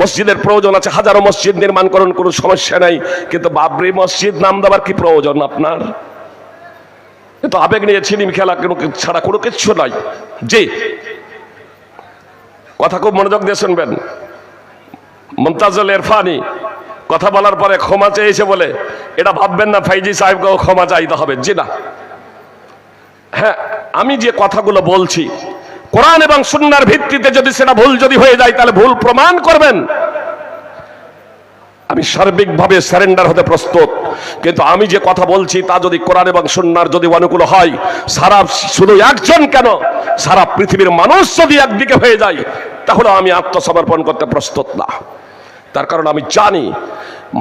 মসজিদের প্রয়োজন আছে, হাজারো মসজিদ নির্মাণ করুন, কোনো সমস্যা নাই। কিন্তু বাবরি মসজিদ নাম দেওয়ার কি প্রয়োজন আপনার? তো আবেগ নিয়ে ছিনিম খেলা, কোনো ছাড়া কোনো কিচ্ছু নাই। জি। কথা খুব মনোযোগ দিয়ে শুনবেন। মমতাজুল ইরফানি, কথা বলার পরে ক্ষমা চেয়েছে বলে, এটা ভাববেন না, ফাইজি সাহেবকেও ক্ষমা চাইতে হবে। জি না। হ্যাঁ আমি যে কথাগুলো বলছি কোরআন এবং সুন্নার ভিত্তিতে যদি সেটা ভুল যদি হয়ে যায়, তাহলে ভুল প্রমাণ করবেন। আমি সার্বিকভাবে স্যারেন্ডার হতে প্রস্তুত। কিন্তু আমি যে কথা বলছি, তা যদি কোরআন এবং সুন্নার যদি অনুকূল হয়, সারা শুধু একজন কেন? সারা পৃথিবীর মানুষ যদি একদিকে হয়ে যায়, তাহলে আমি আত্মসমর্পণ করতে প্রস্তুত না। তার কারণ আমি জানি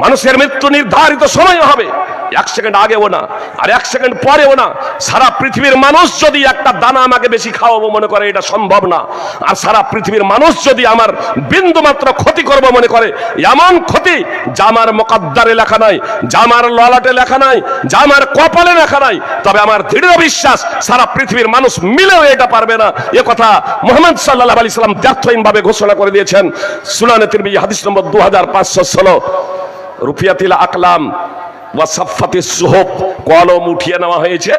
মানুষের মৃত্যু নির্ধারিত সময় হবে। এক সেকেন্ড আগেও না, আর এক সেকেন্ড পরেও না। সারা পৃথিবীর মানুষ যদি একটা দানা আমাকে বেশি খাওয়াবো মনে করে, এটা সম্ভব না। আর সারা পৃথিবীর মানুষ যদি আমার বিন্দু মাত্র ক্ষতি করব মনে করে, এমন ক্ষতি যা আমার মোকাদ্দারে লেখা নাই, যা আমার ললাটে লেখা নাই, যা আমার কপালে লেখা নাই, তবে আমার দৃঢ় বিশ্বাস সারা পৃথিবীর মানুষ মিলেও এটা পারবে না। এ কথা মোহাম্মদ সাল্লাহ আলি সাল্লাম দ্ব্যর্থহীন ভাবে ঘোষণা করে দিয়েছেন। সুনানে তিরমিজি হাদিস নম্বর দু হাজার পাঁচশো ষোলো। রুফিয়াতিল আকলাম ওয়াসাফাতি সুহব। কলম উঠিয়ে নেওয়া হয়েছে।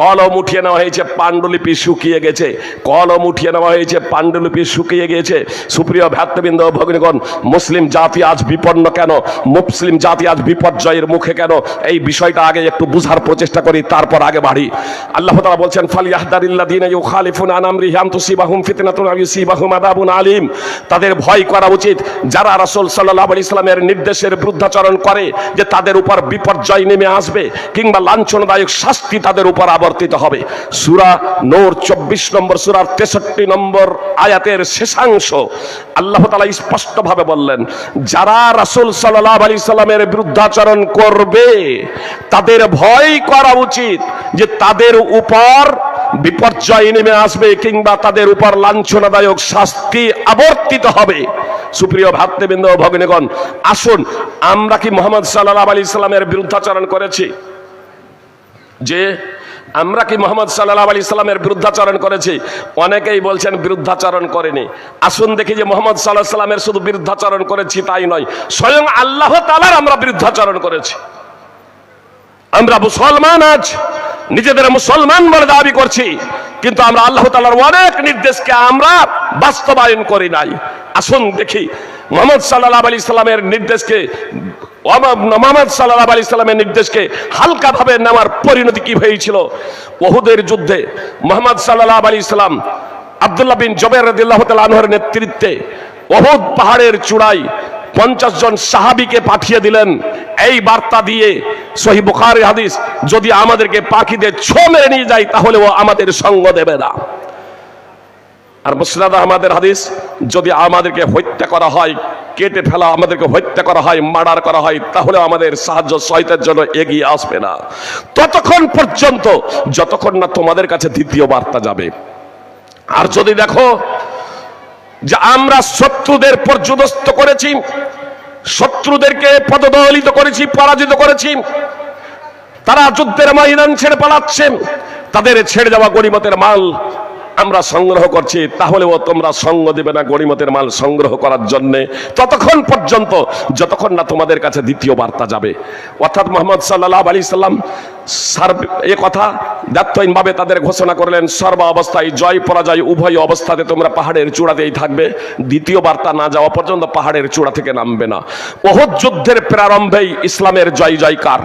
কলম উঠিয়ে নেওয়া হয়েছে, পাণ্ডুলিপি শুকিয়ে গেছে। কলম উঠিয়ে নেওয়া হয়েছে, পাণ্ডুলিপি শুকিয়ে গিয়েছে। সুপ্রিয় ভ্রাতৃবৃন্দ ভগ্নীগণ, মুসলিম জাতি আজ বিপন্ন কেন? মুসলিম জাতি আজ বিপর্যয়ের মুখে কেন? এই বিষয়টা আগে একটু বুঝার প্রচেষ্টা করি, তারপর আগে বাড়ি। আল্লাহ তাআলা বলছেন আলিম। তাদের ভয় করা উচিত, যারা রাসূল সাল্লাল্লাহু আলাইহি সাল্লামের নির্দেশের বিরুদ্ধাচরণ করে, যে তাদের উপর বিপর্যয় নেমে আসবে, কিংবা লাঞ্ছনদায়ক শাস্তি তাদের উপর আবর্তিত হবে। সূরা নূর 24 নম্বর, সূরার 63 নম্বর আয়াতের শেষাংশ আল্লাহ তাআলা স্পষ্টভাবে বললেন, যারা রাসূল সাল্লাল্লাহু আলাইহি সাল্লামের বিরুদ্ধাচরণ করবে, তাদের ভয় করা উচিত যে তাদের উপর বিপর্যয় নেমে আসবে কিংবা তাদের উপর লাঞ্ছনাদায়ক শাস্তি আবর্তিত হবে। সুপ্রিয় ভাতৃবৃন্দ ভগ্নীগণ, আসুন, আমরা কি মোহাম্মদ সাল্লাহ আলী ইসলামের বিরুদ্ধাচরণ করেছি? যে আমরা কি মোহাম্মদ সাল্লাহ আলী ইসলামের বিরুদ্ধাচরণ করেছি? অনেকেই বলছেন বিরুদ্ধাচরণ করেনি। আসুন দেখি যে মোহাম্মদ সাল্লাহ সাল্লামের শুধু বিরুদ্ধাচরণ করেছি তাই নয়, স্বয়ং আল্লাহ তালার আমরা বিরুদ্ধাচরণ করেছি। আমরা মুসলমান আজ, নিজেদের মুসলমান বলে দাবি করছি, কিন্তু আমরা আল্লাহ তালার অনেক নির্দেশকে আমরা বাস্তবায়ন করি নাই। আসুন দেখি, মোহাম্মদ সাল্লাহ আলী ইসলামের নির্দেশকে মোহাম্মদ সাল্লাহ আলী ইসলামের নির্দেশকে হালকাভাবে নেওয়ার পরিণতি কি হয়েছিল? যুদ্ধে মোহাম্মদ সাল্লাহ আলী আবদুল্লাহ বিন জবের নেতৃত্বে পাহাড়ের চূড়ায় পঞ্চাশ জন সাহাবিকে পাঠিয়ে দিলেন। এই বার্তা দিয়ে সহি বুখারি হাদিস, যদি আমাদেরকে পাখিদের ছো মেরে নিয়ে যায় তাহলে ও আমাদের সঙ্গ দেবে না। আর মুসনাদ আমাদের হাদিস, যদি আমাদেরকে হত্যা করা হয়, কেটে ফেলা আমাদেরকে হত্যা করা হয়, মার্ডার করা হয়, তাহলে আমাদের সাহায্য সহায়তার জন্য এগিয়ে আসবে না। ততক্ষণ পর্যন্ত, যতক্ষণ না তোমাদের কাছে দ্বিতীয় বার্তা যাবে। আর যদি দেখো যে আমরা শত্রুদের পর্যদস্ত করেছি, শত্রুদেরকে পদদলিত করেছি, পরাজিত করেছি, তারা যুদ্ধের ময়দান ছেড়ে পালাচ্ছে, তাদের ছেড়ে যাওয়া গরিমতের মাল আমরা সংগ্রহ করছি, তাহলেও তোমরা সঙ্গ দেবে না গরিমতের মাল সংগ্রহ করার জন্য। ততক্ষণ পর্যন্ত, যতক্ষণ না তোমাদের কাছে দ্বিতীয় বার্তা যাবে। অর্থাৎ মোহাম্মদ সাল্লাহ আলী সাল্লাম সার্ব এ কথা ভাবে তাদের ঘোষণা করলেন, সর্ব অবস্থায় জয় পরাজয় উভয় অবস্থাতে তোমরা পাহাড়ের চূড়াতেই থাকবে। দ্বিতীয় বার্তা না যাওয়া পর্যন্ত পাহাড়ের চূড়া থেকে নামবে না। ওহদ যুদ্ধের প্রারম্ভেই ইসলামের জয় জয়কার।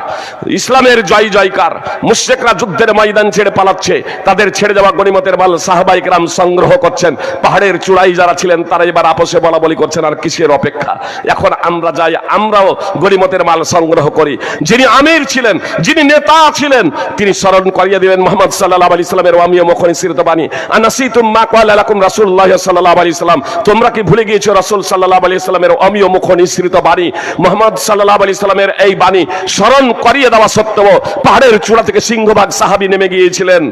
ইসলামের জয় জয়কার। মুশ্রেকরা যুদ্ধের ময়দান ছেড়ে পালাচ্ছে। তাদের ছেড়ে যাওয়া গণিমতের মাল সাহবাইকরাম সংগ্রহ করছেন। পাহাড়ের চূড়াই যারা ছিলেন, তারা এবার আপসে বলা বলি করছেন, আর কিসের অপেক্ষা? এখন আমরা যাই, আমরাও গরিমতের মাল সংগ্রহ করি। যিনি আমির ছিলেন, যিনি নেতা ছিলেন, তিনি স্মরণ করিয়ে দিলেন মোহাম্মদ সাল্লাহ আলি সাল্লামের আমিও মুখ নিঃসৃত বাণী। আনাসিতুম মা কাল আলাকুম রাসূলুল্লাহ সাল্লাল্লাহু আলাইহি সাল্লাম। তোমরা কি ভুলে গিয়েছো রাসূল সাল্লাল্লাহু আলাইহি সাল্লামের অমিয় মুখ নিঃসৃত বাণী? মোহাম্মদ সাল্লাল্লাহু আলাইহি সাল্লামের এই বাণী স্মরণ করিয়ে দেওয়া সত্ত্বেও পাহাড়ের চূড়া থেকে সিংহভাগ সাহাবী নেমে গিয়েছিলেন।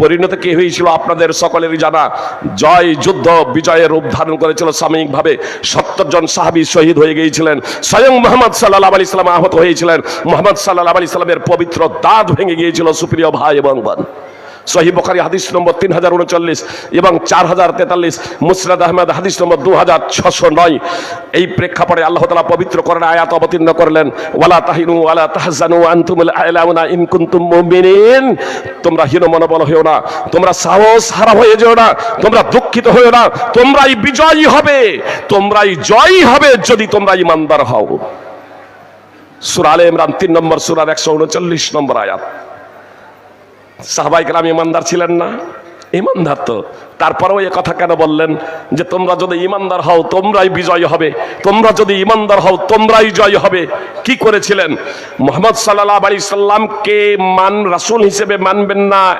পরিণত কি হয়েছিল আপনাদের সকলেরই জানা। জয় যুদ্ধ বিজয়ের রূপ ধারণ করেছিল সাময়িকভাবে। সত্তর জন সাহাবি শহীদ হয়ে গিয়েছিলেন। স্বয়ং মোহাম্মদ সাল্লাহ আলী ইসলাম আহত হয়েছিলেন। মোহাম্মদ সাল্লাহ আলী ইসলামের পবিত্র দাঁত ভেঙে গিয়েছিল সুপ্রিয় ভাই এবং বোন। সহি বখারি হাদিস নম্বর তিন হাজার উনচল্লিশ এবং চার হাজার তেতাল্লিশ মুসরাদ আহমেদ হাদিস নম্বর দু হাজার ছশো নয়। এই প্রেক্ষাপটে আল্লাহ তালা পবিত্র করেন আয়াত অবতীর্ণ করলেন, ওয়ালা তাহিনু ওয়ালা তাহজানু আনতুমুল আলাউনা ইন মুমিনিন। তোমরা হীন মনোবল হয়েও না, তোমরা সাহস হারা হয়ে যেও না, তোমরা দুঃখিত হয়েও না, তোমরাই বিজয়ী হবে, তোমরাই জয়ী হবে যদি তোমরা ইমানদার হও। সুরালে ইমরান তিন নম্বর, সূরার একশো উনচল্লিশ নম্বর আয়াত। সাহবাই আমি ইমানদার ছিলেন না? ইমানদার তো। তারপরেও এ কথা কেন বললেন? যে তোমরা যদি ইমানদার হও, তোমরাই বিজয় হবে। তোমরা যদি ইমানদার হও, তোমরাই জয় হবে। কি করেছিলেন? মোহাম্মদ সাল্লাহ আলী সাল্লামকে মান, রাসুল হিসেবে মানবেন না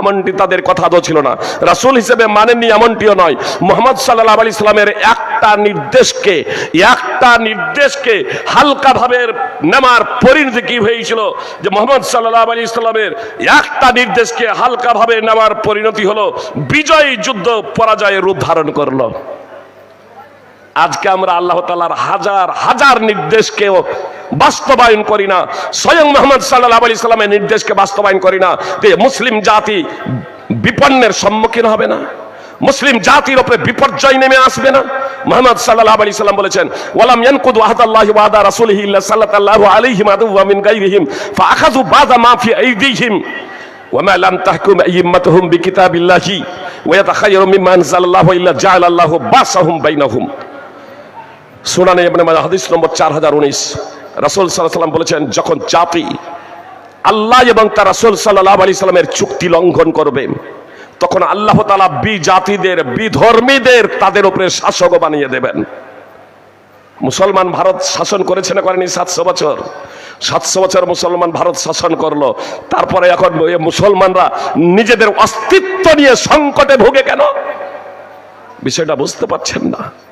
এমনটি তাদের কথা তো ছিল না। রাসূল হিসেবে মানেননি এমনটিও নয়। মোহাম্মদ সাল্লাহ আলী ইসলামের একটা নির্দেশকে একটা নির্দেশকে হালকাভাবে নেমার পরিণতি কি হয়েছিল? যে মোহাম্মদ সাল্লাহ আলী ইসলামের একটা নির্দেশকে হালকাভাবে নেওয়ার পরিণতি হলো, বিজয়ী যুদ্ধ পরাজয়ের রূপ ধারণ করল। আজকে আমরা আল্লাহ তালার হাজার হাজার নির্দেশকেও বাস্তবায়ন করি না। স্বয়ং মোহাম্মদ সাল্লাহ আলি সাল্লামের নির্দেশকে বাস্তবায়ন করি না মুসলিম জাতি বিপন্নের সম্মুখীন হবে না। মুসলিম জাতির ওপরে বিপর্যয় নেমে আসবে না। মোহাম্মদ সাল্লাহ আলি সাল্লাম বলেছেন, ওয়ালাম ইয়ানকুদু আহাদাল্লাহি ওয়া আদা রাসূলিহি ইল্লা সাল্লাল্লাহু আলাইহি ওয়া মিন গায়রিহিম ফাআখাযু বাযা মা ফি আইদিহিম, ওয়া মা লাম তাহকুম আইমাতুহুম বিকিতাবিল্লাহি, ওয়া ইয়াতাখায়্যারু মিম্মা আনজালাল্লাহু ইল্লা জাআলাল্লাহু বাসাহুম বাইনাহুম। সুনানে ইবনে মাজাহ হাদিস নম্বর 4019 রাসূল সাল্লাম বলেছেন, যখন জাতি আল্লাহ এবং তার রাসূল সাল্লাল্লাহু আলাইহি সাল্লামের চুক্তি লঙ্ঘন করবে, তখন আল্লাহ তাআলা বি জাতিদের বিধর্মীদের তাদের উপরে শাসক বানিয়ে দেবেন। মুসলমান ভারত শাসন করেছে না করেনি সাতশো বছর। সাতশো বছর মুসলমান ভারত শাসন করল। তারপরে এখন মুসলমানরা নিজেদের অস্তিত্ব নিয়ে সংকটে ভোগে কেন? বিষয়টা বুঝতে পারছেন না।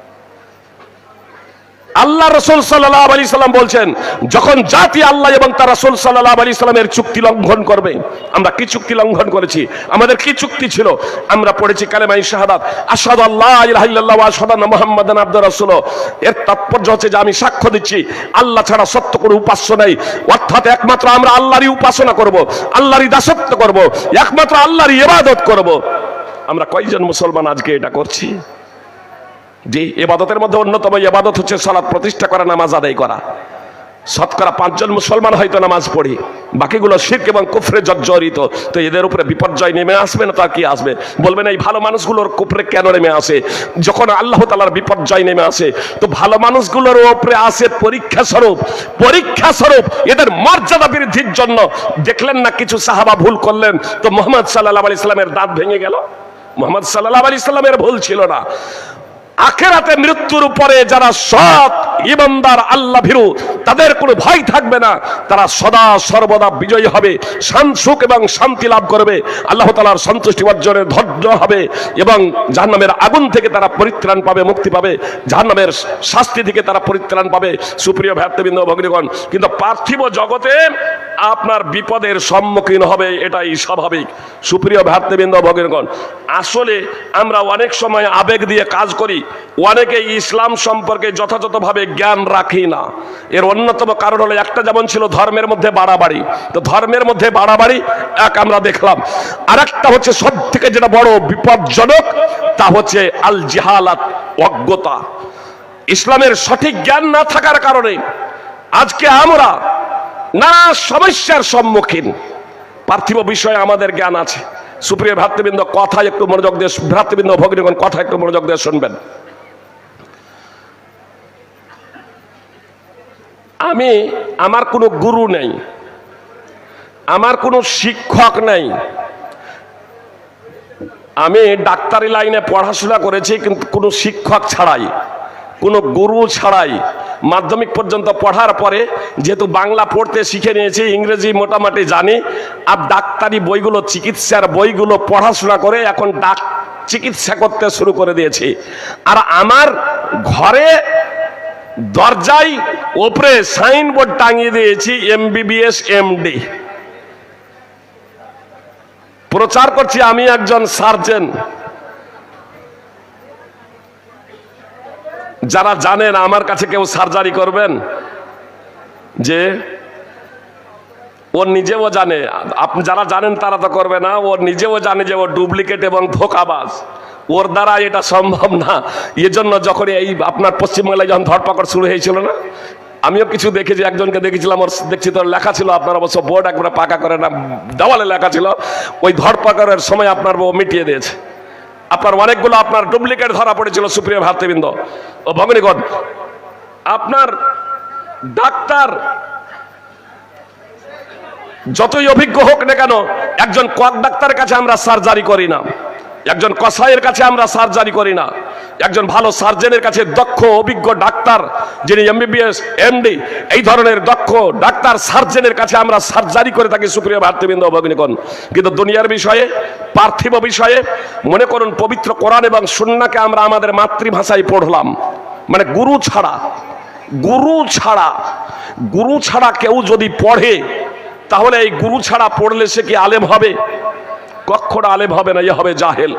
আল্লাহ রসুল সাল্লাহ আলী সাল্লাম বলছেন, যখন জাতি আল্লাহ এবং তার রসুল সাল্লাহ আলী সাল্লামের চুক্তি লঙ্ঘন করবে, আমরা কি চুক্তি লঙ্ঘন করেছি? আমাদের কি চুক্তি ছিল? আমরা পড়েছি কালেমাই শাহাদাত আসাদ আল্লাহ ইলাহিল্লাহ আসাদান মোহাম্মদ আব্দুর রসুল এর তাৎপর্য হচ্ছে যে আমি সাক্ষ্য দিচ্ছি, আল্লাহ ছাড়া সত্য কোনো উপাস্য নেই। অর্থাৎ একমাত্র আমরা আল্লাহরই উপাসনা করব, আল্লাহরই দাসত্ব করব, একমাত্র আল্লাহরই ইবাদত করব। আমরা কয়জন মুসলমান আজকে এটা করছি? যে এবাদতের মধ্যে অন্যতম এবাদত হচ্ছে সালাদ প্রতিষ্ঠা করা, নামাজ আদায় করা। শতকরা পাঁচজন মুসলমান হয়তো নামাজ পড়ি, বাকিগুলো শির্ক এবং কুফরে জর্জরিত। তো এদের উপরে বিপর্যয় নেমে আসবে না, তো কি আসবে? বলবেন, এই ভালো মানুষগুলোর কুফরে কেন নেমে আসে? যখন আল্লাহ তালার বিপর্যয় নেমে আসে, তো ভালো মানুষগুলোর উপরে আসে পরীক্ষা স্বরূপ। পরীক্ষা স্বরূপ এদের মর্যাদা বৃদ্ধির জন্য। দেখলেন না কিছু সাহাবা ভুল করলেন? তো মোহাম্মদ সাল্লাহ আলি ইসলামের দাঁত ভেঙে গেল। মোহাম্মদ সাল্লাহ আলি ইসলামের ভুল ছিল না। আখেরাতে মৃত্যুর উপরে যারা সৎ ইমানদার, আল্লাহ ভীরু, তাদের কোনো ভয় থাকবে না। তারা সদা সর্বদা বিজয়ী হবে সুখ এবং শান্তি লাভ করবে। আল্লাহ তালার সন্তুষ্টি অর্জনে ধৈর্য হবে এবং জাহান্নামের আগুন থেকে তারা পরিত্রাণ পাবে, মুক্তি পাবে। জাহান্নামের শাস্তি থেকে তারা পরিত্রাণ পাবে। সুপ্রিয় ভ্যাতবৃন্দ ভগ্নীগণ, কিন্তু পার্থিব জগতে আপনার বিপদের সম্মুখীন হবে, এটাই স্বাভাবিক। সুপ্রিয় ভ্রাতৃবৃন্দ ভগ্নীগণ, আসলে আমরা অনেক সময় আবেগ দিয়ে কাজ করি অনেকে ইসলাম সম্পর্কে যথাযথভাবে জ্ঞান রাখি না। এর অন্যতম কারণ হলো একটা যেমন ছিল ধর্মের মধ্যে বাড়াবাড়ি। তো ধর্মের মধ্যে বাড়াবাড়ি এক আমরা দেখলাম। আর একটা হচ্ছে সব থেকে যেটা বড় বিপজ্জনক, তা হচ্ছে আল জিহালাত অজ্ঞতা। ইসলামের সঠিক জ্ঞান না থাকার কারণে আজকে আমরা নানা সমস্যার সম্মুখীন। পার্থিব বিষয়ে আমাদের জ্ঞান আছে। সুপ্রিয় ভ্রাতৃবৃন্দ, কথা একটু মনোযোগ দিয়ে ভ্রাতৃবৃন্দ, ভগ্নীগণ, কথা একটু মনোযোগ দিয়ে শুনবেন। আমি, আমার কোনো গুরু নেই, আমার কোনো শিক্ষক নেই। আমি ডাক্তারি লাইনে পড়াশোনা করেছি, কিন্তু কোনো শিক্ষক ছাড়াই। কোনো গুরু ছাড়াই মাধ্যমিক পর্যন্ত পড়ার পরে যেহেতু বাংলা পড়তে শিখে নিয়েছি, ইংরেজি মোটামুটি জানি, আর ডাক্তারি বইগুলো, চিকিৎসার বইগুলো পড়াশোনা করে এখন ডাক চিকিৎসা করতে শুরু করে দিয়েছি। আর আমার ঘরে দরজায় ওপরে সাইনবোর্ড টাঙিয়ে দিয়েছি, এমবিবিএস, এমডি। প্রচার করছি, আমি একজন সার্জেন। যারা জানেন, আমার কাছে কেউ সার্জারি করবেন? যে ও নিজেও জানে, আপনি যারা জানেন তারা তো করবে না, ও নিজেও জানে যে ও ডুপ্লিকেট এবং ধোকাবাজ। ওর দ্বারা এটা সম্ভব না। এজন্য যখন এই আপনার পশ্চিমবাংলায় যখন ধরপাকড় শুরু হয়েছিল না, আমিও কিছু দেখেছি, একজনকে দেখেছিলাম, ওর দেখছি তোর লেখা ছিল, আপনার অবশ্য বোর্ড একবারে পাকা করে না, দেওয়ালে লেখা ছিল, ওই ধরপাকড়ের সময় আপনার ও মিটিয়ে দিয়েছে। আপনার অনেকগুলো আপনার ডুপ্লিকেট ধরা পড়েছিল সুপ্রিয় ভাতৃবৃন্দ। ও ভগ্নীগণ, আপনার ডাক্তার যতই অভিজ্ঞ হোক না কেন, একজন কক ডাক্তারের কাছে আমরা সার্জারি করি না। একজন কসাইয়ের কাছে আমরা সার্জারি করি না। একজন ভালো সার্জনের কাছে দক্ষ, অভিজ্ঞ ডাক্তার, যিনি এমবিবিএস, এমডি, এই ধরনের দক্ষ ডাক্তার সার্জনের কাছে আমরা সার্জারি করে থাকি, সুপ্রিয় ভাতৃবৃন্দ ভগ্নিকন কিন্তু দুনিয়ার বিষয়ে, পার্থিব বিষয়ে, মনে করুন, পবিত্র কোরআন এবং সুন্নাকে আমরা আমাদের মাতৃভাষায় পড়লাম। মানে গুরু ছাড়া গুরু ছাড়া গুরু ছাড়া কেউ যদি পড়ে, তাহলে এই গুরু ছাড়া পড়লে সে কি আলেম হবে? কখনো আলেম হবে না ইয়ে হবে জাহেল।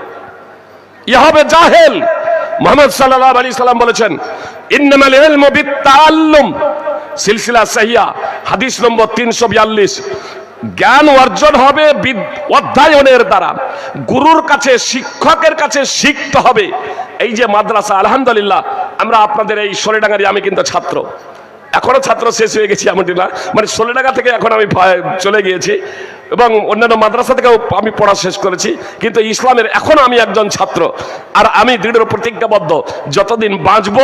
ইয়ে হবে জাহেল। মোহাম্মদ সাল্লাহ আলী সাল্লাম বলেছেন, ইন্নামাল সিলসিলা সাহিয়া, হাদিস নম্বর তিনশো বিয়াল্লিশ। জ্ঞান অর্জন হবে অধ্যয়নের দ্বারা। গুরুর কাছে, শিক্ষকের কাছে শিখতে হবে। এই যে মাদ্রাসা, আলহামদুলিল্লাহ, আমরা আপনাদের এই সোলেডাঙ্গারি আমি কিন্তু ছাত্র। এখনও ছাত্র শেষ হয়ে গেছি, এমনটি মানে টাকা থেকে এখন আমি চলে গিয়েছি। এবং অন্যান্য মাদ্রাসা থেকেও আমি পড়া শেষ করেছি। কিন্তু ইসলামের এখনও আমি একজন ছাত্র। আর আমি দৃঢ় প্রতিজ্ঞাবদ্ধ, যতদিন বাঁচব,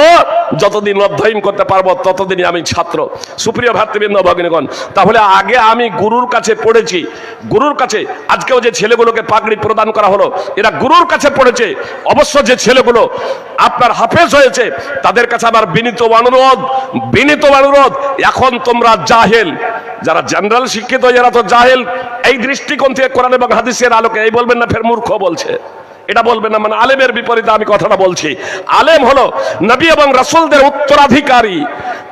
যতদিন অধ্যয়ন করতে পারব, ততদিনই আমি ছাত্র। সুপ্রিয় ভাতৃবৃন্দ, ভগিনীগণ, তাহলে আগে আমি গুরুর কাছে পড়েছি। গুরুর কাছে, আজকেও যে ছেলেগুলোকে পাগড়ি প্রদান করা হলো, এরা গুরুর কাছে পড়েছে। অবশ্য যে ছেলেগুলো আপনার হাফেজ হয়েছে, তাদের কাছে আমার বিনীত অনুরোধ বিনীত অনুরোধ, এখন তোমরা জাহেল। যারা জেনারেল শিক্ষিত যারা তো জাহেল। এই দৃষ্টিকোণ থেকে কোরআন এবং হাদিসের আলোকে এই বলবেন না, ফের মূর্খ বলছে। এটা বলবেন না মানে আলেমের বিপরীতে আমি কথাটা বলছি। আলেম হলো নবী এবং রাসূলদের উত্তরাধিকারী।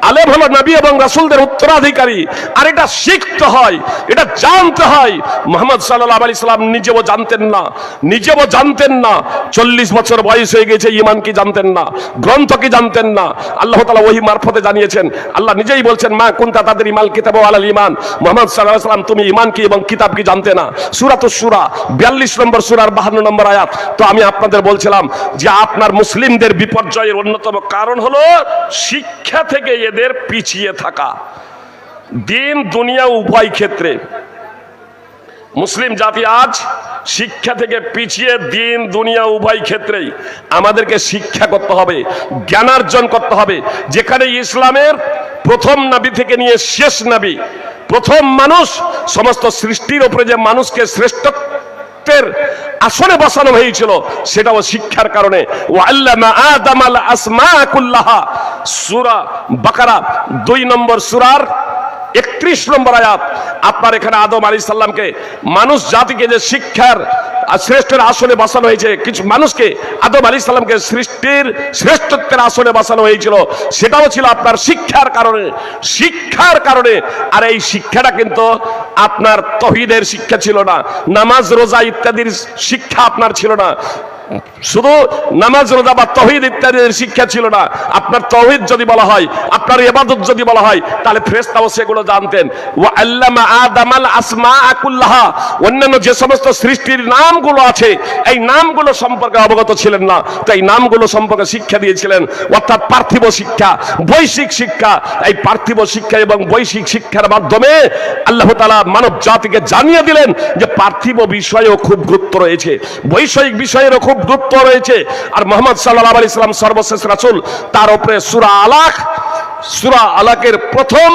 আলেম হলো নবী এবং রাসূলদের উত্তরাধিকারী। আর এটা শিখতে হয়, এটা জানতে হয়। মোহাম্মদ সাল্লাল্লাহু আলাইহি সাল্লাম নিজেও জানতেন না, নিজেও জানতেন না। চল্লিশ বছর বয়স হয়ে গেছে ইমান কি জানতেন না, গ্রন্থ কি জানতেন না? আল্লাহ তালা ওহি মারফতে জানিয়েছেন, আল্লাহ নিজেই বলছেন, মা কুনতা তাদের ইমাল কিতাব আলাল ইমান মোহাম্মদ আলাইহি সাল্লাম তুমি ইমান কি এবং কিতাব কি জানতে না? সূরাতুস সূরা 42 নম্বর সুরার বাহান্ন নম্বর আয়াত। তো আমি আপনাদের বলছিলাম যে আপনার মুসলিমদের বিপর্যয়ের অন্যতম কারণ হলো শিক্ষা থেকে এদের পিছিয়ে থাকা। দিন, দুনিয়া, উভয় ক্ষেত্রে মুসলিম জাতি আজ শিক্ষা থেকে পিছিয়ে দিন, দুনিয়া, উভয় ক্ষেত্রেই আমাদেরকে শিক্ষা করতে হবে জ্ঞানার্জন করতে হবে। যেখানে ইসলামের প্রথম নাবি থেকে নিয়ে শেষ নাবি, প্রথম মানুষ, সমস্ত সৃষ্টির ওপরে যে মানুষকে শ্রেষ্ঠত্বের আসনে বসানো হয়েছিল, সেটাও শিক্ষার কারণে। ও সূরা বাকারা, দুই নম্বর সূরার একত্রিশ নম্বর আয়াত। আপনার এখানে আদম আলী সাল্লামকে মানুষ জাতিকে যে শিক্ষার শ্রেষ্ঠের আসনে বসানো হয়েছে, কিছু মানুষকে আদম আলী সাল্লামকে সৃষ্টির শ্রেষ্ঠত্বের আসনে বসানো হয়েছিল, সেটাও ছিল আপনার শিক্ষার কারণে। শিক্ষার কারণে। আর এই শিক্ষাটা কিন্তু আপনার তহিদের শিক্ষা ছিল না, নামাজ, রোজা ইত্যাদির শিক্ষা আপনার ছিল না। শুধু নামাজ, রোজা বা তহিদ ইত্যাদির শিক্ষা ছিল না। আপনার তহিদ যদি বলা হয়, আপনার ইবাদত যদি বলা হয়, তাহলে ফেরেশতাও সেগুলো জানতেন। ওয়া আল্লামা আদামাল আসমা আকুল্লাহা অন্যান্য যে সমস্ত সৃষ্টির নামগুলো আছে, এই নামগুলো সম্পর্কে অবগত ছিলেন না। তো এই নামগুলো সম্পর্কে শিক্ষা দিয়েছিলেন, অর্থাৎ পার্থিব শিক্ষা, বৈশ্বিক শিক্ষা। এই পার্থিব শিক্ষা এবং বৈশ্বিক শিক্ষার মাধ্যমে আল্লাহ তালা মানব জাতিকে জানিয়ে দিলেন যে পার্থিব বিষয়েও খুব গুরুত্ব রয়েছে। বৈষয়িক বিষয়েরও খুব গুরুত্ব রয়েছে। আর মোহাম্মদ সাল্লাহ আলি ইসলাম সর্বশেষ রাসুল, তার উপরে সুরা আলাক, সুরা আলাকের প্রথম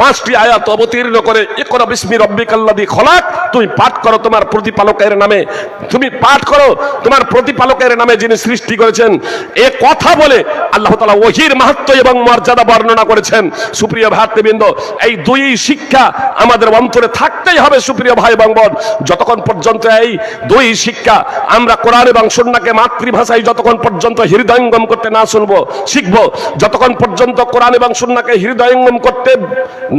পাঁচটি আয়াত অবতীর্ণ করে একরা বিস্মি রব্বিকাল্লাদি খলাক তুমি পাঠ করো তোমার প্রতিপালকের নামে। তুমি পাঠ করো তোমার প্রতিপালকের নামে যিনি সৃষ্টি করেছেন। এ কথা বলে আল্লাহ তাআলা ওহির মাহাত্ম এবং মর্যাদা বর্ণনা করেছেন। সুপ্রিয় ভাতৃবৃন্দ, এই দুই শিক্ষা আমাদের অন্তরে থাকতেই হবে সুপ্রিয় ভাই এবং বোন। যতক্ষণ পর্যন্ত এই দুই শিক্ষা আমরা কোরআন এবং সুন্নাহকে মাতৃভাষায় যতক্ষণ পর্যন্ত হৃদয়ঙ্গম করতে না শুনব, শিখব, যতক্ষণ পর্যন্ত কোরআন এবং সুন্নাহকে হৃদয়ঙ্গম করতে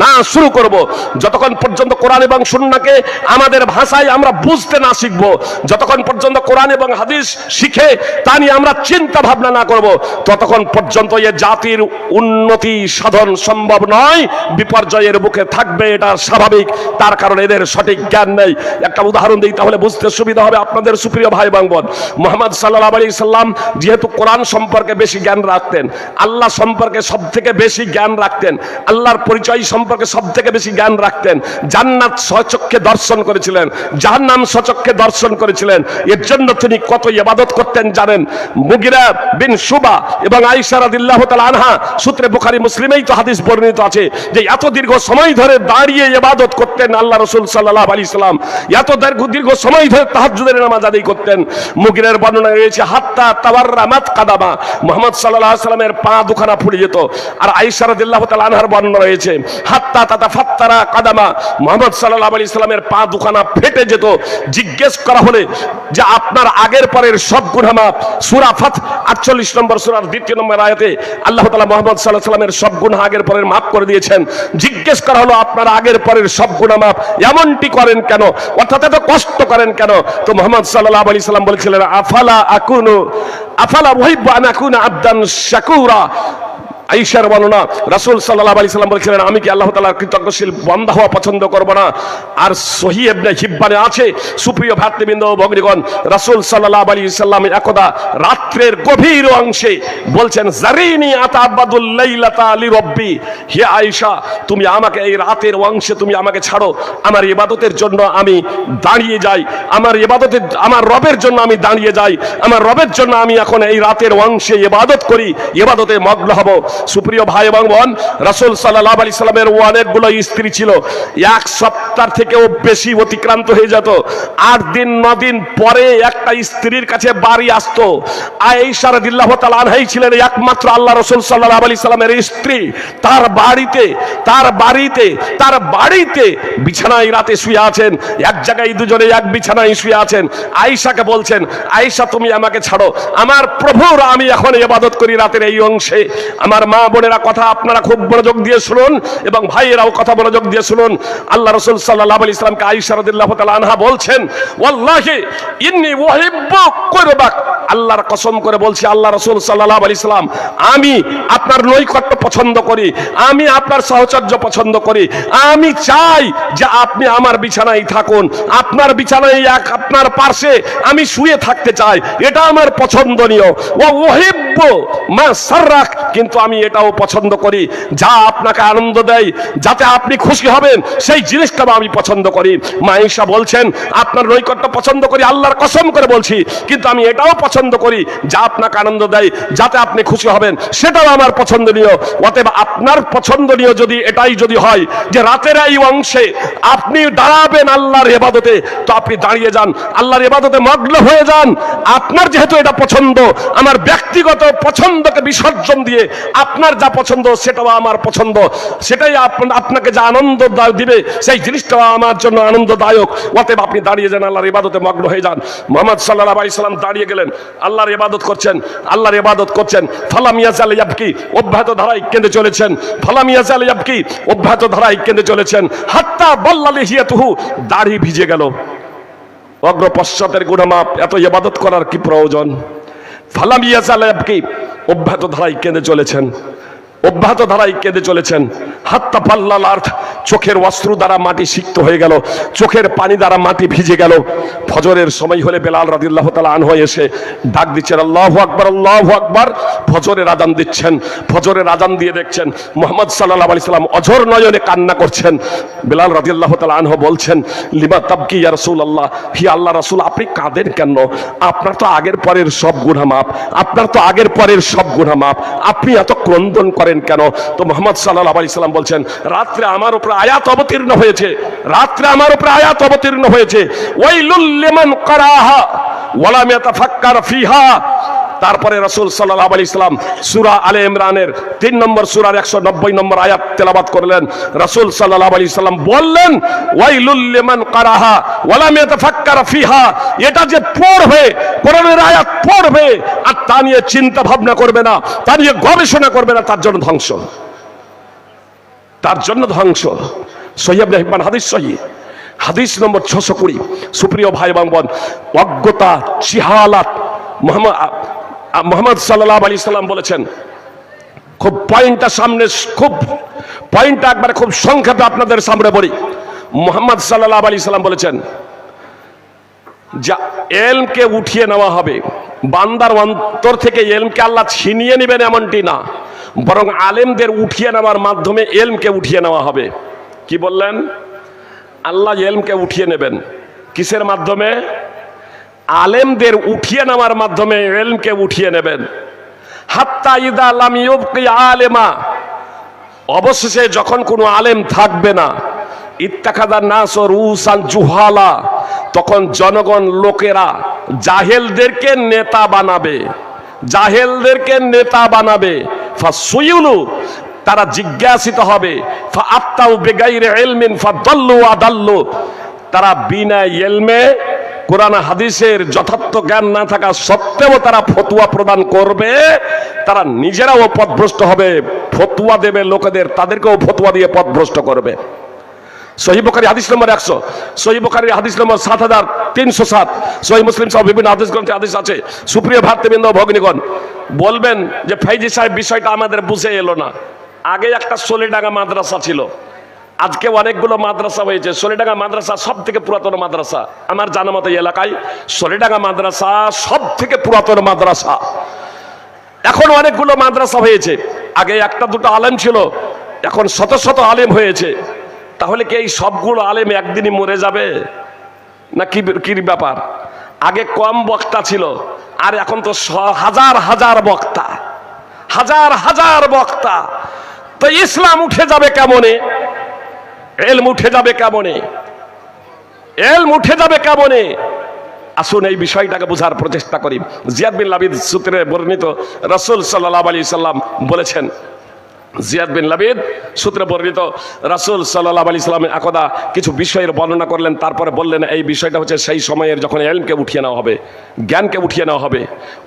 না শুরু করব, যতক্ষণ পর্যন্ত কোরআন এবং সুন্নাকে আমাদের ভাষায় আমরা বুঝতে না শিখব। যতক্ষণ পর্যন্ত কোরআন এবং হাদিস শিখে, তা নিয়ে আমরা চিন্তা ভাবনা না করব, ততক্ষণ পর্যন্ত এ জাতির উন্নতি সাধন সম্ভব নয়। বিপর্যয়ের বুকে থাকবে, এটা স্বাভাবিক। তার কারণ এদের সঠিক জ্ঞান নেই। একটা উদাহরণ দিই, তাহলে বুঝতে সুবিধা হবে আপনাদের সুপ্রিয় ভাই বাংবন মোহাম্মদ সাল্লাহ আলী সাল্লাম যেহেতু কোরআন সম্পর্কে বেশি জ্ঞান রাখতেন, আল্লাহ সম্পর্কে সব থেকে বেশি জ্ঞান রাখতেন, আল্লাহর পরিচয় সম্পর্কে সব থেকে বেশি জ্ঞান রাখতেন, জান্নাত সচক্ষে দর্শন করেছিলেন, জাহান্নাম সচক্ষে দর্শন করেছিলেন। এর জন্য তিনি কত ইবাদত করতেন জানেন? মুগিরা বিন সুবা এবং আইসা রাদিল্লাহু আনহা, সূত্রে বুখারী, মুসলিমেই তো হাদিস বর্ণিত আছে যে এত দীর্ঘ সময় ধরে দাঁড়িয়ে ইবাদত করতেন আল্লাহ রাসূল সাল্লাল্লাহু আলাইহি সাল্লাম। এত দীর্ঘ দীর্ঘ সময় ধরে তাহাজ্জুদের নামাজ আদায় করতেন। মুগিরের বর্ণনা রয়েছে, হাত্তা তাওয়াররামাত কাদামা। মোহাম্মদ আলাইহি সাল্লামের পা দুখানা ফুলে যেত। আর আয়েশা রাদিয়াল্লাহু তাআলা আনহার বর্ণনা রয়েছে, হাত্তা তাতা ফাত্তারা কাদামা। মুহাম্মদ সাল্লাল্লাহু আলাইহি সাল্লামের পা দুখানা ফেটে যেত। জিজ্ঞেস করা হলে যে আপনার আগের পরের সব গুনাহ মাফ সূরা ফাত 48 নম্বর সূরার দ্বিতীয় নম্বর আয়াতে আল্লাহ তাআলা মুহাম্মদ আলাইহি সাল্লামের সব গুনাহ আগের পরের মাফ করে দিয়েছেন। জিজ্ঞেস করা হলো, আপনার আগের পরের সব মাফ এমনটি করেন কেন? অর্থাৎ এত কষ্ট করেন কেন? তো মোহাম্মদ সাল্লাল্লাহু আলাইহি সাল্লাম বলেছিলেন, আফালা আকুনু, আফালা আন আকুনা আবদান শাকুরা। আইসার বর্ণনা রাসূল সাল্লাল্লাহু আলাইহি সাল্লাম বলেছিলেন, আমি কি আল্লাহ তাআলার কৃতজ্ঞশীল বান্দা হওয়া পছন্দ করব না? আর সহিহ ইবনে হিব্বানে আছে, সুপ্রিয় ভ্রাতৃবৃন্দ ও ভগ্নীগণ, রাসূল সাল্লাল্লাহু আলাইহি সাল্লাম একদা রাত্রের গভীর অংশে বলছেন, জারিনি আতাবাদুল লাইলাতা লিরাব্বি। হে আয়েশা, তুমি আমাকে এই রাতের অংশে তুমি আমাকে ছাড়ো। আমার ইবাদতের জন্য আমি দাঁড়িয়ে যাই। আমার ইবাদতের আমার রবের জন্য আমি দাঁড়িয়ে যাই। আমার রবের জন্য আমি এখন এই রাতের অংশে ইবাদত করি। ইবাদতে মগ্ন হব। সুপ্রিয় ভাই এবং বোন রাসুল সাল্লাহ আলি সাল্লামের অনেকগুলো স্ত্রী ছিল। এক সপ্তাহ থেকেও বেশি অতিক্রান্ত হয়ে যেত। আট দিন ন দিন পরে একটা স্ত্রীর কাছে বাড়ি আসতো। আয়েশা রাদিয়াল্লাহু তাআলা আনহাই ছিলেন একমাত্র আল্লাহ রাসূল সাল্লাল্লাহু আলাইহি সাল্লামের স্ত্রী। তার বাড়িতে তার বাড়িতে তার বাড়িতে বিছানায় রাতে শুয়ে আছেন। এক জায়গায় দুজনে এক বিছানায় শুয়ে আছেন। আয়েশাকে বলছেন, আয়েশা, তুমি আমাকে ছাড়ো। আমার প্রভুর আমি এখন ইবাদত করি রাতের এই অংশে। আমার মা বোনেরা কথা আপনারা খুব মনোযোগ দিয়ে শুনুন এবং ভাইয়েরাও কথা মনোযোগ দিয়ে শুনুন। আল্লাহ রসুল আনহা বলছেন আল্লাহর কসম করে বলছি আল্লাহ রসুল সাল্লাহ ইসলাম আমি আপনার নৈকট্য পছন্দ করি, আমি আপনার সাহচর্য পছন্দ করি, আমি চাই যে আপনি আমার বিছানায় থাকুন, আপনার বিছানায় এক, আপনার পাশে আমি শুয়ে থাকতে চাই, এটা আমার পছন্দনীয়। ও ওহিব্য মা সার্রাক, কিন্তু আমি এটাও পছন্দ করি, যা আপনাকে আনন্দ দেয়, যাতে আপনি খুশি হবেন, সেই জিনিসটা আমি পছন্দ করি। মা ঈশা বলছেন, আপনার নৈকট্য পছন্দ করি, আল্লাহর কসম করে বলছি, কিন্তু আমি এটাও পছন্দ করি, যা আপনাকে আনন্দ দেয়, যাতে আপনি খুশি হবেন, সেটাও আমার পছন্দনীয়, অতএব আপনার পছন্দনীয় যদি এটাই যদি হয় যে রাতের এই অংশে আপনি দাঁড়াবেন আল্লাহর এবাদতে তো আপনি দাঁড়িয়ে যান। আল্লাহর এবাদতে মগ্ন হয়ে যান। আপনার যেহেতু এটা পছন্দ, আমার ব্যক্তিগত পছন্দকে বিসর্জন দিয়ে আপনার যা পছন্দ সেটাও আমার পছন্দ। সেটাই আপনাকে যা আনন্দ দিবে, সেই জিনিসটাও আমার জন্য আনন্দদায়ক। অতএব আপনি দাঁড়িয়ে যান, আল্লাহর ইবাদতে মগ্ন হয়ে যান। মোহাম্মদ সাল্লাহ আলি সাল্লাম দাঁড়িয়ে গেলেন। আল্লাহর ইবাদত করছেন। আল্লাহর ইবাদত করছেন। ফালামিয়া জাল ইয়াবকি অব্যাহত ধারায় কেন্দ্রে চলেছেন। ফালামিয়া জাল ইয়াবকি, অব্যাহত ধারায় কেন্দ্রে চলেছেন। হাত্তা বল্লালি হিয়াতুহু, দাড়ি ভিজে গেল। অগ্র পশ্চাতের গুণমাপ, এত ইবাদত করার কি প্রয়োজন? ফালামিয়া জাল ইয়াবকি, অব্যাহত ধারায় কেন্দ্রে চলেছেন। অব্যাহত ধারায় কেঁদে চলেছেন। হাত্তা পাল্লাল আর্থ, চোখের অস্ত্র দ্বারা মাটি সিক্ত হয়ে গেল, চোখের পানি দ্বারা মাটি ভিজে গেল। ফজরের সময় হলে বেলাল রাদিল্লাহ তালা আন হয়ে এসে ডাক দিচ্ছেন, আল্লাহ আকবর আল্লাহ আকবর। ফজরের আজান দিচ্ছেন, ফজরের আজান দিয়ে দেখছেন, মোহাম্মদ সাল্লাহ আলি সাল্লাম অঝর নয়নে কান্না করছেন। বেলাল রাদিল্লাহ তালা আনহ বলছেন, লিমা তাবকি ইয়া রসুল আল্লাহ হি আল্লাহ রসুল, আপনি কাঁদেন কেন? আপনার তো আগের পরের সব গুণা মাপ আপনার তো আগের পরের সব গুণা মাপ আপনি এত ক্রন্দন করেন কেন? তো মোহাম্মদ সাল্লাহ আলি সাল্লাম বলছেন, রাত্রে আমার উপরে আয়াত অবতীর্ণ হয়েছে। রাত্রে আমার উপরে আয়াত অবতীর্ণ হয়েছে। ওয়াইলুল লিমান কারাহা ওয়ালাম ইয়াতাফাক্কার ফিহা। তারপরে রসুল সাল্লাহ আলি ইসলাম সুরা আলে ইমরানের তিন নম্বর সুরার একশো নব্বই নম্বর আয়াত তেলাবাত করলেন। রসুল সাল্লাহ আলি ইসলাম বললেন ওয়াইলুল্লিমান কারাহা ওয়ালাম ইয়াতাফাক্কার ফিহা। এটা যে পড়বে কোরআনের আয়াত পড়বে আর তা নিয়ে চিন্তা ভাবনা করবে না, তা নিয়ে গবেষণা করবে না, তার জন্য ধ্বংস। তার জন্য ধ্বংস। সহিব রহমান হাদিস সহি। হাদিস নম্বর ছশো কুড়ি। সুপ্রিয় ভাই এবং বোন, অজ্ঞতা, চিহালাত মোহাম্মদ মোহাম্মদ সাল্লাহ আলী সাল্লাম বলেছেন, খুব পয়েন্টটা সামনে, খুব পয়েন্টটা একবারে খুব সংক্ষেপে আপনাদের সামনে বলি। মোহাম্মদ সাল্লাহ আলী সাল্লাম বলেছেন, যা এলমকে উঠিয়ে নেওয়া হবে, বান্দার অন্তর থেকে এলমকে আল্লাহ ছিনিয়ে নেবেন এমনটি না, বরং আলেমদের উঠিয়ে নেওয়ার মাধ্যমে এলমকে উঠিয়ে নেওয়া হবে। কি বললেন? আল্লাহ এলমকে উঠিয়ে নেবেন। কিসের মাধ্যমে? আলেমদের উঠিয়ে নেওয়ার মাধ্যমে এলমকে উঠিয়ে নেবেন। হাত্তা ইদা লাম ইউবকি আলেমা। অবশেষে যখন কোনো আলেম থাকবে না ইত্তাখাদার নাস রুসান জুহালা, তখন জনগণ লোকেরা জাহেলদেরকে নেতা বানাবে। জাহেলদেরকে নেতা বানাবে। ফাসুইলু তারা জিজ্ঞাসিত হবে, ফা আত্তাউ বেগাইরে এলমিন, ফা দল্লু আদাল্লু তারা বিনা এলমে কোরআন হাদিসের যথার্থ জ্ঞান না থাকা সত্ত্বেও তারা ফতুয়া প্রদান করবে, তারা নিজেরাও পথভ্রষ্ট হবে, ফতুয়া দেবে লোকেদের, তাদেরকেও ফতুয়া দিয়ে পথভ্রষ্ট করবে। হাদিস নম্বর একশো হাদিস নম্বর সাত হাজার তিনশো সাত মুসলিম বিভিন্ন হাদিস আছে। সুপ্রিয় বলবেন যে ফাইজি সাহেব, বিষয়টা আমাদের বুঝে এলো না। আগে একটা সোলেডাঙ্গা মাদ্রাসা ছিল। আজকে অনেকগুলো মাদ্রাসা হয়েছে। সোলেডাঙ্গা মাদ্রাসা সব থেকে পুরাতন মাদ্রাসা। আমার জানা মতো এলাকায় সোলেডাঙ্গা মাদ্রাসা সব থেকে পুরাতন মাদ্রাসা। এখন অনেকগুলো মাদ্রাসা হয়েছে। আগে একটা দুটো আলেম ছিল, এখন শত শত আলেম হয়েছে। তাহলে কি এই সবগুলো আলেম একদিনই মরে যাবে? না কি কি ব্যাপার? আগে কম বক্তা ছিল, আর এখন তো হাজার হাজার বক্তা। হাজার হাজার বক্তা। তো ইসলাম উঠে যাবে কেমনে? এলম উঠে যাবে কেমনে? এলম উঠে যাবে কেমনে? আসুন এই বিষয়টাকে বোঝার প্রচেষ্টা করি। জিয়াদ বিন লাবিদ সূত্রে বর্ণিত রসুল সাল্লাহ আলী সাল্লাম বলেছেন, জিয়াদ বিন লাবিদ সূত্রে বর্ণিত রাসূল সাল্লাহ আলী সাল্লাম একদা কিছু বিষয়ের বর্ণনা করলেন, তারপরে বললেন, এই বিষয়টা হচ্ছে সেই সময়ের যখন এলমকে উঠিয়ে নেওয়া হবে, জ্ঞানকে উঠিয়ে নেওয়া হবে।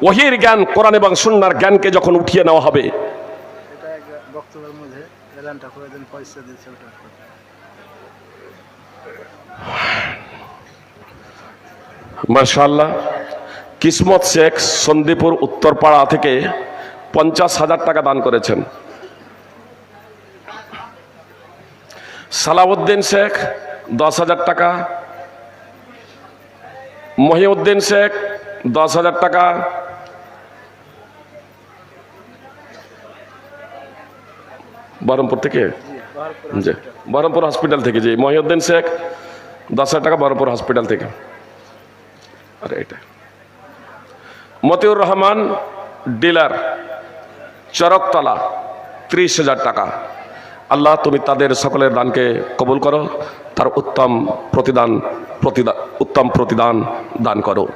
ওহির জ্ঞান, কোরআন এবং সুন্নার জ্ঞানকে যখন উঠিয়ে নেওয়া হবে এটা এক বক্তব্যের মধ্যে এলানটা করে দেন পয়সা দিয়েছে ওটা মার্শাল্লাহ কিসমত শেখ সন্দীপুর উত্তরপাড়া থেকে পঞ্চাশ হাজার টাকা দান করেছেন। সালাউদ্দিন শেখ দশ হাজার টাকা মহিউদ্দিন শেখ দশ হাজার টাকা বহরমপুর থেকে? বহরমপুর হসপিটাল থেকে যে মহিউদ্দিন শেখ দশ হাজার টাকা বহরমপুর হসপিটাল থেকে। আরে এটা। মতিউর রহমান ডিলার চরকতলা, ত্রিশ হাজার টাকা। আল্লাহ, তুমি তাদের সকলের দানকে কবুল করো, তার উত্তম প্রতিদান প্রতিদান উত্তম প্রতিদান দান করো।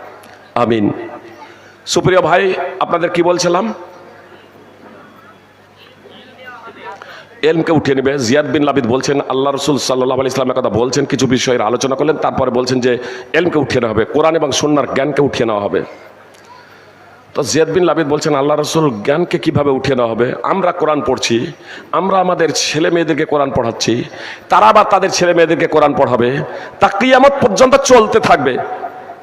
আমিন। সুপ্রিয় ভাই, আপনাদের কি বলছিলাম? এলমকে উঠিয়ে নেবে। জিয়াদ বিন লাবিদ বলছেন, আল্লাহ রসুল সাল্লাহ আলি ইসলামের কথা বলছেন, কিছু বিষয়ের আলোচনা করলেন, তারপরে বলছেন যে এলমকে উঠিয়ে নেওয়া হবে। কোরআন এবং সন্ন্যার জ্ঞানকে উঠিয়ে নেওয়া হবে। তো জিয়াদ বিন লাবিদ বলছেন, আল্লাহ রসুল জ্ঞানকে কীভাবে উঠিয়ে নেওয়া হবে? আমরা কোরআন পড়ছি, আমরা আমাদের ছেলে মেয়েদেরকে কোরআন পড়াচ্ছি, তারা আবার তাদের ছেলে মেয়েদেরকে কোরআন পড়াবে, তা কিয়ামত পর্যন্ত চলতে থাকবে।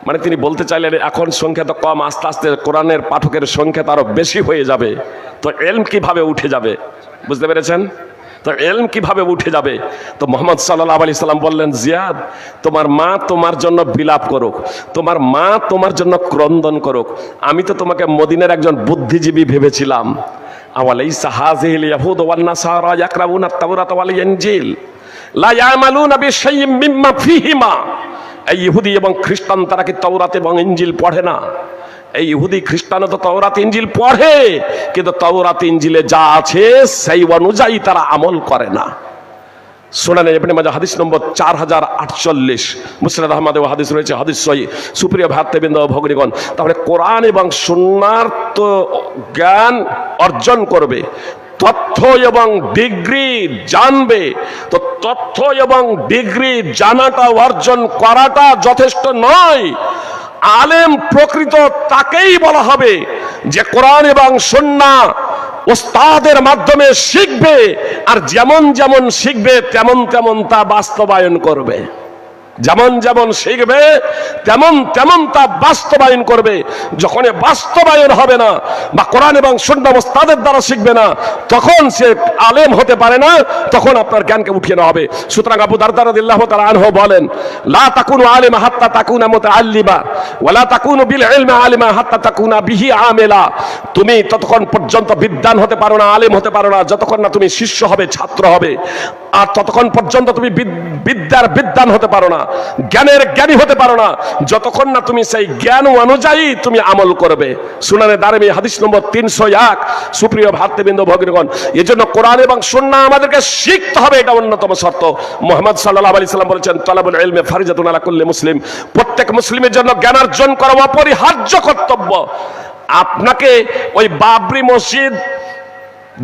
মানে তিনি বলতে চাইলেন, এখন সংখ্যা তো কম, আস্তে আস্তে কোরআনের পাঠকের সংখ্যা তো বেশি হয়ে যাবে। তো এলম কীভাবে উঠে যাবে? বুঝতে পেরেছেন? তো এলম কীভাবে উঠে যাবে? তো মোহাম্মদ সাল্লাহ আলি সাল্লাম বললেন, জিয়াদ, তোমার মা তোমার জন্য বিলাপ করুক, তোমার মা তোমার জন্য ক্রন্দন করুক। আমি তো তোমাকে মদিনের একজন বুদ্ধিজীবী ভেবেছিলাম। আওয়ালাইসা হাযিহিল ইয়াহুদ আত-তাওরাত লা ইয়ামালুনা বিশাইয়্যিম মিম্মা ফীহিমা। এই ইহুদি এবং খ্রিস্টান তারা কি তওরাত এবং ইঞ্জিল পড়ে না? এই ইহুদি খ্রিস্টানও তো তওরাত ইঞ্জিল পড়ে, কিন্তু তওরাত ইঞ্জিলে যা আছে, সেই অনুযায়ী তারা আমল করে না। শোনানে ইবনে মাঝে হাদিস নম্বর চার হাজার আটচল্লিশ। মুসরাদ আহমদ হাদিস রয়েছে, হাদিস সহি। সুপ্রিয় ভাতৃবৃন্দ ভগ্নীগণ, তাহলে কোরআন এবং সুন্নার তো জ্ঞান অর্জন করবে। তথ্য এবং ডিগ্রি জানবে। তো তথ্য এবং ডিগ্রি জানাটা, অর্জন করাটা যথেষ্ট নয়। আলেম প্রকৃত তাকেই বলা হবে যে কোরআন এবং সন্না ওস্তাদের মাধ্যমে শিখবে, আর যেমন যেমন শিখবে, তেমন তেমন তা বাস্তবায়ন করবে। যেমন যেমন শিখবে, তেমন তেমন তা বাস্তবায়ন করবে। যখন বাস্তবায়ন হবে না, বা কোরআন এবং সুন্নাহ তাদের দ্বারা শিখবে না, তখন সে আলেম হতে পারে না, তখন আপনার জ্ঞানকে উঠিয়ে নেওয়া হবে। সুতরাং আবু দারদার দিল্লাহ তাআলা আনহু বলেন, লা তাকুনু আলিমা হাত্তা তাকুনা মুতাআল্লিমা ওয়ালা তাকুনু বিল ইলমি আলিমা হাত্তা তাকুনা বিহি আমেলা। তুমি ততক্ষণ পর্যন্ত বিদ্যান হতে পারো না, আলেম হতে পারো না, যতক্ষণ না তুমি শিষ্য হবে, ছাত্র হবে। আর ততক্ষণ পর্যন্ত তুমি বিদ্যার বিদ্যান হতে পারো না। জ্ঞানের জ্ঞানী হতে পারো না। যতক্ষণ না তুমি সেই জ্ঞান অনুযায়ী তুমি আমল করবে। সুনানে দারমি হাদিস নম্বর তিনশো এক। সুপ্রিয় ভাতৃবৃন্দ, ভগিনগণ, এজন্য কোরআন এবং সুন্নাহ আমাদেরকে শিখতে হবে, এটা অন্যতম শর্ত। মোহাম্মদ সাল্লাহ আলি সাল্লাম বলেছেন, তালাবুল ইলমে ফারিজাতুন আলা কুল্লি মুসলিম। প্রত্যেক মুসলিমের জন্য জ্ঞানার্জন করা অপরিহার্য কর্তব্য। আপনাকে ওই বাবরি মসজিদ,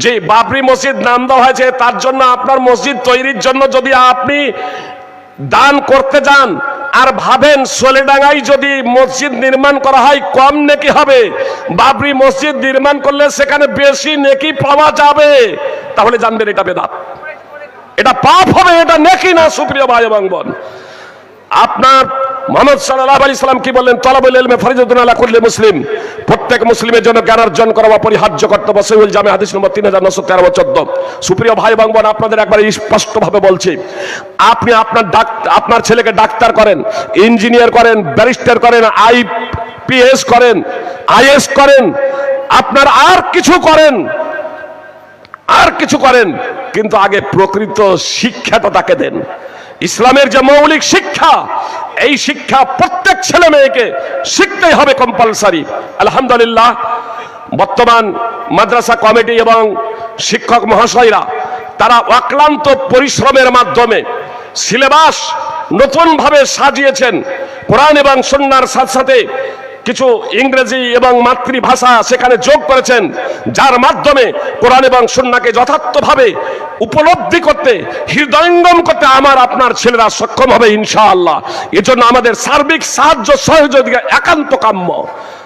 যে বাবরি মসজিদ নাম দেওয়া হয়েছে, তার জন্য আপনার মসজিদ তৈরির জন্য যদি আপনি দান করতে যান আর ভাবেন সোলেডাঙ্গাই যদি মসজিদ নির্মাণ করা হয়, কম নেকি হবে। বাবরি মসজিদ নির্মাণ করলে সেখানে বেশি নেকি পাওয়া যাবে। তাহলে জানবেন এটা বেদাত। এটা পাপ হবে, এটা নেকি না, সুপ্রিয় ভাই এবং বোন। আপনার মোহাম্মদ সাল্লাহ আলি সাল্লাম কি বললেন? তলাবুল ইলমে ফরিদুদ্দিন আলা কুল্লি মুসলিম। প্রত্যেক মুসলিমের জন্য জ্ঞান অর্জন করা অপরিহার্য কর্তব্য। সহিউল জামে হাদিস নম্বর তিন হাজার নশো তেরো চোদ্দ। সুপ্রিয় ভাই এবং বোন, আপনাদের একবার স্পষ্টভাবে বলছি। আপনি আপনার ডাক্তার আপনার ছেলেকে ডাক্তার করেন, ইঞ্জিনিয়ার করেন, ব্যারিস্টার করেন, আইপিএস করেন, আইএস করেন, আপনার আর কিছু করেন, আর কিছু করেন, কিন্তু আগে প্রকৃত শিক্ষাটা তাকে দেন। ইসলামের যে মৌলিক শিক্ষা, এই শিক্ষা প্রত্যেক ছেলে মেয়েকে শিখতেই হবে কম্পালসারি আলহামদুলিল্লাহ, বর্তমান মাদ্রাসা কমিটি এবং শিক্ষক মহাশয়রা, তারা অক্লান্ত পরিশ্রমের মাধ্যমে সিলেবাস নতুনভাবে সাজিয়েছেন। কোরআন এবং সন্ন্যার সাথে সাথে কিছু ইংরেজি এবং মাতৃভাষা সেখানে যোগ করেছেন, যার মাধ্যমে কোরআন এবং সন্নাকে যথার্থভাবে উপলব্ধি করতে, হৃদয়ঙ্গম করতে আমার আপনার ছেলেরা সক্ষম হবে ইনশাআল্লাহ। এজন্য আমাদের সার্বিক সাহায্য সহযোগিতা একান্ত কাম্য।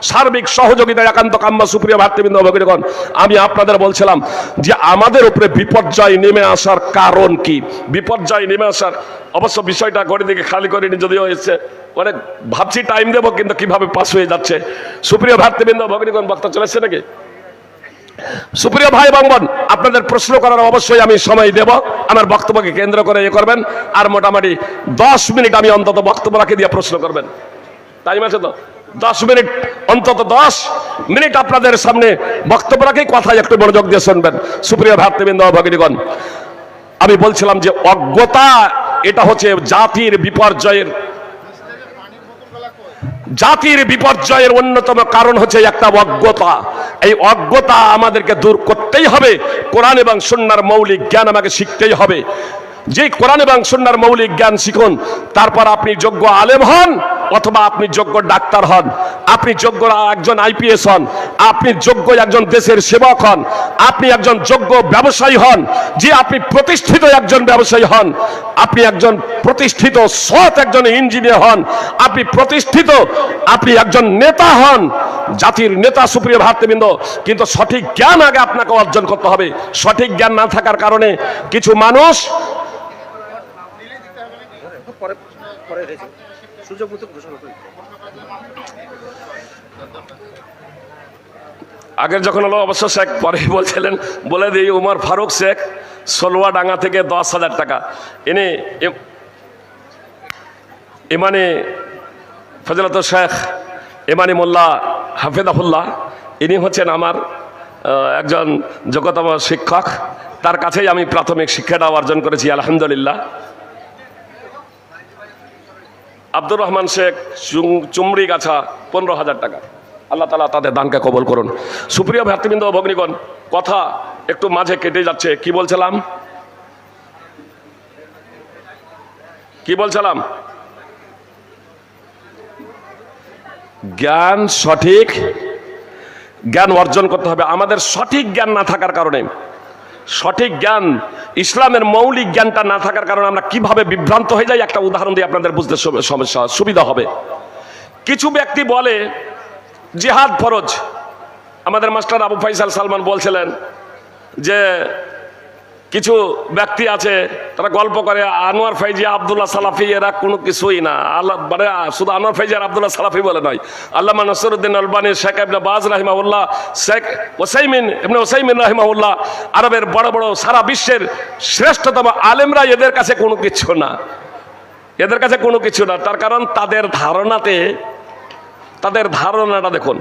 সার্বিক সহযোগিতা একান্ত কাম্য, সুপ্রিয় ভাতৃবৃন্দ, ভগিনগণ, আমি আপনাদের বলছিলাম যে আমাদের উপরে বিপর্যয় নেমে আসার কারণ কি? বিপর্যয় নেমে আসার অবশ্য বিষয়টা ঘড়ি দিকে খালি করিনি, যদিও এসছে মানে ভাবছি টাইম দেবো, কিন্তু কীভাবে পাস হয়ে যাচ্ছে। সুপ্রিয় ভাতৃবৃন্দ, ভগিনীগণ, বক্তা চলেছে নাকি? সুপ্রিয় ভাই বোন আপনাদের প্রশ্ন করার অবশ্যই আমি সময় দেব। আমার বক্তব্যকে কেন্দ্র করে ইয়ে করবেন। আর মোটামুটি দশ মিনিট আমি অন্তত বক্তব্য রাখি দিয়ে প্রশ্ন করবেন। টাইম আছে তো? দশ মিনিট, অন্তত দশ মিনিট আপনাদের সামনে বক্তব্য রাখি, কথায় একটু মনোযোগ দিয়ে শুনবেন। সুপ্রিয় ভাতৃবৃন্দ, ভগিনীগণ, আমি বলছিলাম যে অজ্ঞতা এটা হচ্ছে জাতির বিপর্যয়ের জাতির বিপর্যয়ের অন্যতম কারণ হচ্ছে একটা অজ্ঞতা। এই অজ্ঞতা আমাদেরকে দূর করতেই হবে। কোরআন এবং সন্ন্যার মৌলিক জ্ঞান আমাকে শিখতেই হবে। যে কোরআন এবং সুন্নার মৌলিক জ্ঞান শিখুন, তারপর আপনি যোগ্য আলেম হন অথবা আপনি যোগ্য ডাক্তার হন, আপনি যোগ্য একজন আইপিএস হন, আপনি যোগ্য একজন দেশের সেবক হন, আপনি একজন যোগ্য ব্যবসায়ী হন, যে আপনি প্রতিষ্ঠিত একজন ব্যবসায়ী হন, আপনি একজন প্রতিষ্ঠিত সৎ একজন ইঞ্জিনিয়ার হন, আপনি প্রতিষ্ঠিত, আপনি একজন নেতা হন, জাতির নেতা সুপ্রিয় ভারতবৃন্দ কিন্তু সঠিক জ্ঞান আগে আপনাকে অর্জন করতে হবে। সঠিক জ্ঞান না থাকার কারণে কিছু মানুষ পরে করি আগের যখন হলো অবশ্য শেখ, পরে বলছিলেন, বলে দিই, উমর ফারুক শেখ সলুয়া ডাঙ্গা থেকে দশ হাজার টাকা। এনে এ- ইমানি ফজলত শেখ, ইমানি মোল্লা হাফেদাফুল্লাহ ইনি হচ্ছেন আমার একজন যোগ্যতম শিক্ষক। তার কাছেই আমি প্রাথমিক শিক্ষাটা অর্জন করেছি, আলহামদুলিল্লাহ। আব্দুর রহমান শেখ চুমড়ি গাছা, পনেরো হাজার টাকা। আল্লাহ তালা তাদের দানকে কবল করুন। সুপ্রিয় ভ্রাতৃবৃন্দ ভগ্নিগণ, কথা একটু মাঝে কেটে যাচ্ছে। কি বলছিলাম? কি বলছিলাম? জ্ঞান সঠিক, জ্ঞান অর্জন করতে হবে। আমাদের সঠিক জ্ঞান না থাকার কারণে সঠিক জ্ঞান, ইসলামের মৌলিক জ্ঞানটা না থাকার কারণে আমরা কীভাবে বিভ্রান্ত হয়ে যাই একটা উদাহরণ দিয়ে আপনাদের বুঝতে সমস্যা, সুবিধা হবে। কিছু ব্যক্তি বলে, জেহাদ ফরজ। আমাদের মাস্টার আবু ফাইসাল সালমান বলছিলেন যে কিছু ব্যক্তি আছে, তারা গল্প করে, আনোয়ার ফাইজি, আবদুল্লাহ সালাফি, এরা কোনো কিছুই না। আল্লাহ মানে শুধু আনোয়ার ফাইজি আর আবদুল্লাহ সালাফি বলে নয়। আল্লামা নসরুদ্দিন আলবানী, শেখ ইবনে বাজ রাহিমাউল্লাহ শেখ ওসাইমিন ইবনে ওসাইমিন রাহিমাউল্লাহ আরবের বড় বড় সারা বিশ্বের শ্রেষ্ঠতম আলেমরা এদের কাছে কোনো কিছু না। এদের কাছে কোনো কিছু না। তার কারণ তাদের ধারণাতে তাদের ধারণাটা দেখুন।